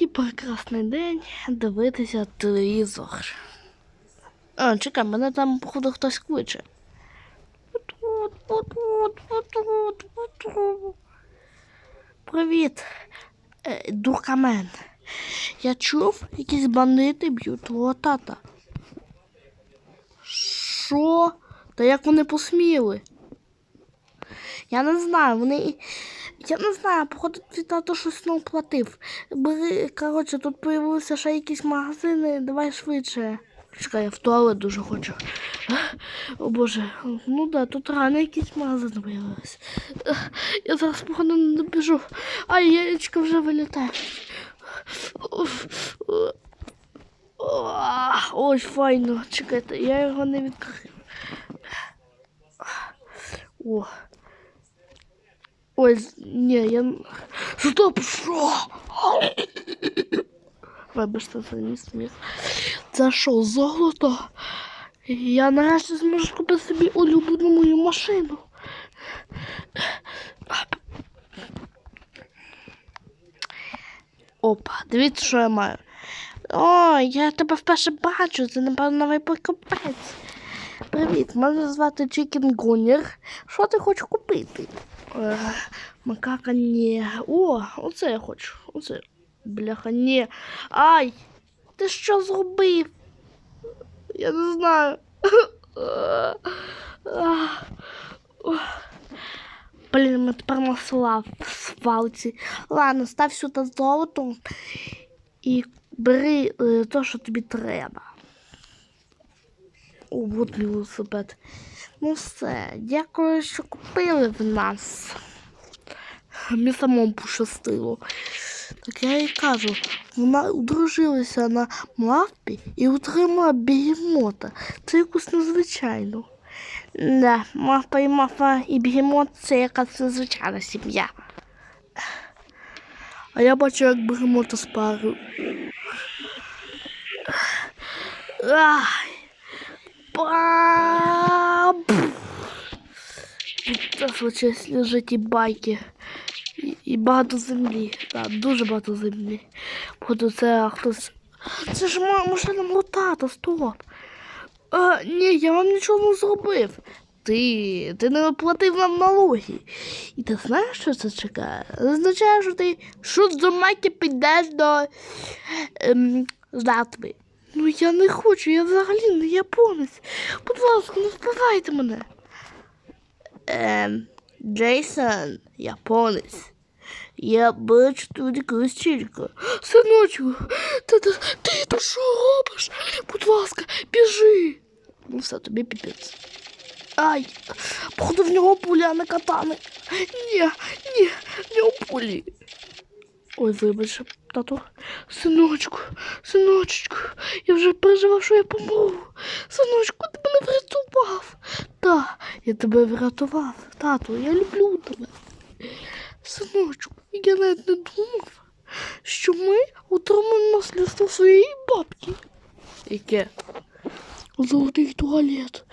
який прекрасний день дивитися телевізор. А, чекай, мене там, походу, хтось кличе. От-от, от-от, от-от, от-от. Привіт, е, дуркамен. Я чув, якісь бандити б'ють твого тата. Що? Та як вони посміли? Я не знаю, вони. Я не знаю, походу твій тато щось не оплатив. Бери, коротше, тут появилися ще якісь магазини, давай швидше. Чекай, я в туалет дуже хочу. О боже, ну да, тут рано якісь магазини появилися. Я зараз, походу, не добіжу. Ай, яєчко вже вилітає. Ой, файно, чекайте, я його не відкрив. О. Ой, ні, я. Стоп, що? Вибачте, це не сміх. Це що, золото? Я нарешті зможу купити собі улюблену мою машину. Опа, дивіться, що я маю. О, я тебе вперше бачу, це, напевно, новий покупець. Привіт, мене звати Чікен Гунір. Що ти хочеш купити? Е, макака ні. О, оце я хочу. Оце. Бляха, ні. Ай! Ти що зробив? Я не знаю. Блін, ми тепер на слав свалці. Ладно, став сюди золото і бери е, те, що тобі треба. О, от велосипед. Ну все, дякую, що купили в нас. Мені самому пощастило. Так я їй кажу, вона одружилася на мавпі і отримала бігемота. Це якось незвичайно. Да, мавпа і мавпа і бігемот це якась незвичайна сім'я. А я бачу, як бегемота спарю. Ай. Бам! Тут случилось лежать і байки. І, багато землі. Так, дуже багато землі. Походу це хтось. Це ж ма- машина мого стоп. А, ні, я вам нічого не зробив. Ти, ти не оплатив нам налоги. І ти знаєш, що це чекає? Це означає, що ти до майки підеш до ем, жертви. Ну я не хочу, я взагалі не японець. Будь ласка, не вбивайте мене. Ем, Джейсон, японець. Я бачу тут якусь чільку. Синочку, ти, ти, ти тут що робиш? Будь ласка, біжи. Ну все, тобі піпець. Ай, походу в нього пуля, а не катани. Ні, ні, в нього пулі. Ой, вибач, тату. Синочку, синочку, я вже переживав, що я помру. Синочку, ти мене врятував. Так, я тебе врятував. Тату, я люблю тебе. Синочку, я навіть не думав, що ми отримаємо наслідство своєї бабки. Яке? Золотий туалет.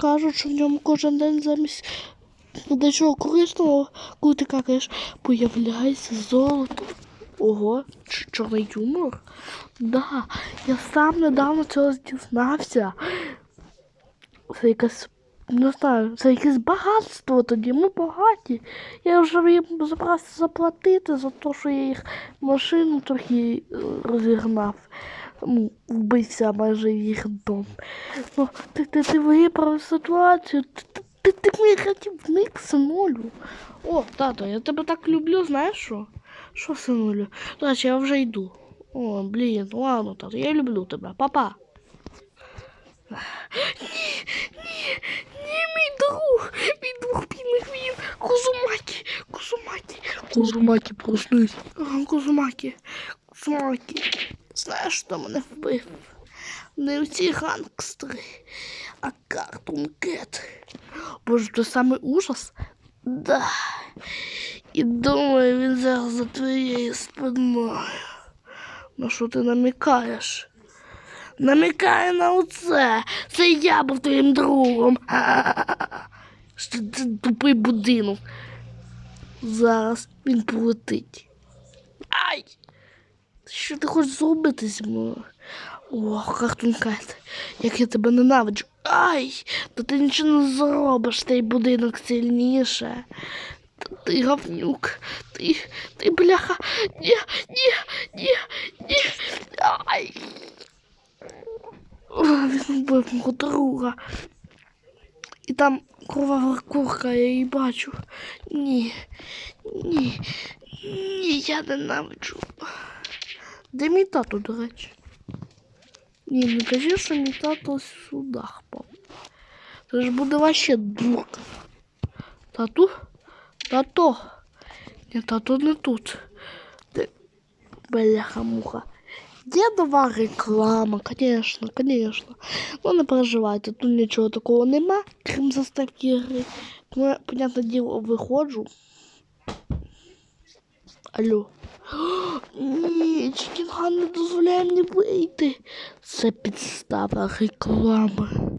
Кажуть, що в ньому кожен день замість дечого корисного, коли ти какаєш, появляється золото. Ого, чорний юмор? Да, я сам недавно цього дізнався. Це якесь, не знаю, це якесь багатство тоді, ми багаті. Я вже їм збирався заплатити за те, що я їх машину трохи е, розігнав. Вбився майже в їх дом. Ну, ти, ти, ти виправив ситуацію. Ти, ти, ти, мій рятівник, синулю. О, тато, я тебе так люблю, знаєш що? Що, синулю? До речі, я вже йду. О, блін, ладно, тато, я люблю тебе. Папа. Ні, ні, ні, мій друг, мій друг пінгвін, Кузумакі, Кузумакі, Кузумакі, проснись. Ага, Кузумакі, Кузумакі. Знаєш, хто мене вбив? Не ці гангстери, а Картун Кет. Боже, це саме ужас? Да. І думаю, він зараз за твоєю спиною. На що ти намікаєш? Намікає на оце. Це я був твоїм другом. Що це тупий будинок. Зараз він полетить. Ай! Що ти хочеш зробити зі мною? О, картункет, як я тебе ненавиджу. Ай! Та ти нічого не зробиш, цей будинок сильніше. Ти говнюк, ти, ти бляха. Ні, ні, ні, ні. Ай. Він друга. І там кровава курка, я її бачу. Ні, ні, ні, я ненавиджу. Де мій тато, до речі? Ні, не кажи, що мій тато сюди впав. Це ж буде вообще дурка. Тату? Тато. Ні, тато не тут. Бляха-муха. Дедова реклама, конечно, конечно. Ну не переживайте, тут нічого такого нема, крім заставки гри. Я, понятне діло, виходжу. Алло. Ні, Чікінга не дозволяє мені вийти. Це підстава реклами.